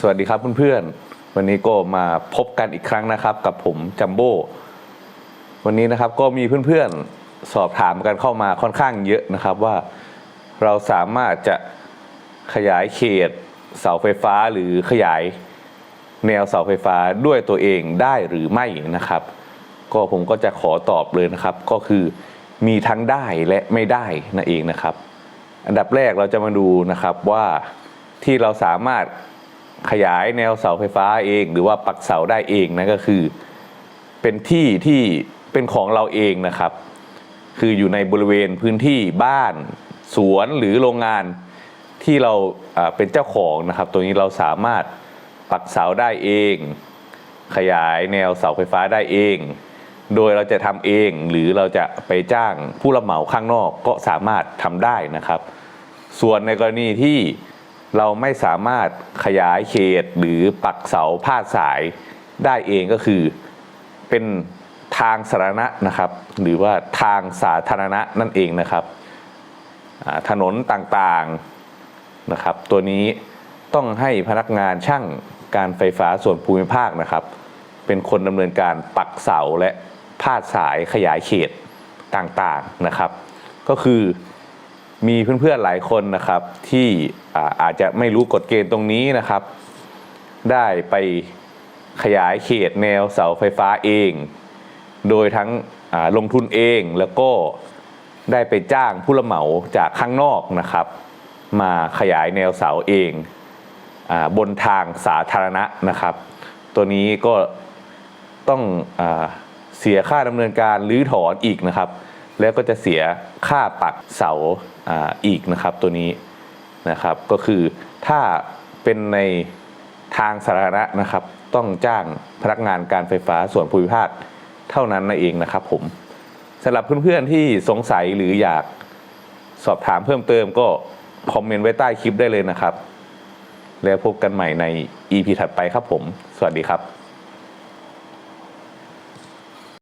สวัสดีครับเพื่อนๆ วันนี้ก็มาพบกันอีกครั้งนะครับ กับผมจัมโบ้วันนี้นะครับก็มีเพื่อนๆ สอบถามกันเข้ามาค่อนข้างเยอะนะครับว่าเราสามารถจะขยายเขตเสาไฟฟ้าหรือขยายแนวเสาไฟฟ้าด้วยตัวเองได้หรือไม่นะครับ ก็ผมก็จะขอตอบเลยนะครับ ก็คือมีทั้งได้และไม่ได้นั่นเองนะครับ อันดับแรกเราจะมาดูนะครับว่าที่เราสามารถ ขยายแนวเสาไฟฟ้าเอง หรือว่าปักเสาได้เองนั่นก็คือ เป็นที่ที่เป็นของเราเองนะครับ คืออยู่ในบริเวณพื้นที่บ้านสวนหรือโรงงานที่เราอ่าเป็นเจ้าของนะครับ ตัวนี้เราสามารถปักเสาได้เอง ขยายแนวเสาไฟฟ้าได้เอง โดยเราจะทำเองหรือเราจะไปจ้างผู้รับเหมาข้างนอกก็สามารถทำได้นะครับ ส่วนในกรณีที่ เราไม่สามารถขยายเขตหรือปักเสาพาดสายได้เองก็คือเป็นทางสาธารณะนะครับ หรือว่าทางสาธารณะนั่นเองนะครับถนนต่างๆนะครับ ตัวนี้ต้องให้พนักงานช่างการไฟฟ้าส่วนภูมิภาคนะครับ เป็นคนดำเนินการปักเสาและพาดสายขยายเขตต่างๆนะครับ ก็คือ มีเพื่อนๆหลายคนนะครับ ที่อาอาจจะไม่รู้กฎเกณฑ์ตรงนี้นะครับ ได้ไปขยายเขตแนวเสาไฟฟ้าเอง โดยทั้งลงทุนเองแล้วก็ได้ไปจ้างผู้รับเหมาจากข้างนอกนะครับ มาขยายแนวเสาเองอบนทางสาธารณะนะครับ ตัวนี้ก็ต้องอเสียค่าดำเนินการรื้อถอนอีกนะครับ แล้วก็จะเสียค่าปักเสาออีกนะครับตัวนี้นะครับก็คือถ้าเป็นในทางสาธารณะนะครับ ต้องจ้างพนักงานการไฟฟ้าส่วนภูมิภาคเท่านั้นนั่นเองนะครับผมสำหรับเพื่อนๆที่สงสัยหรืออยากสอบถามเพิ่มเติมก็คอมเมนต์ไว้ใต้คลิปได้เลยนะครับ แล้วพบกันใหม่ใน EP ถัดไปครับผม สวัสดีครับ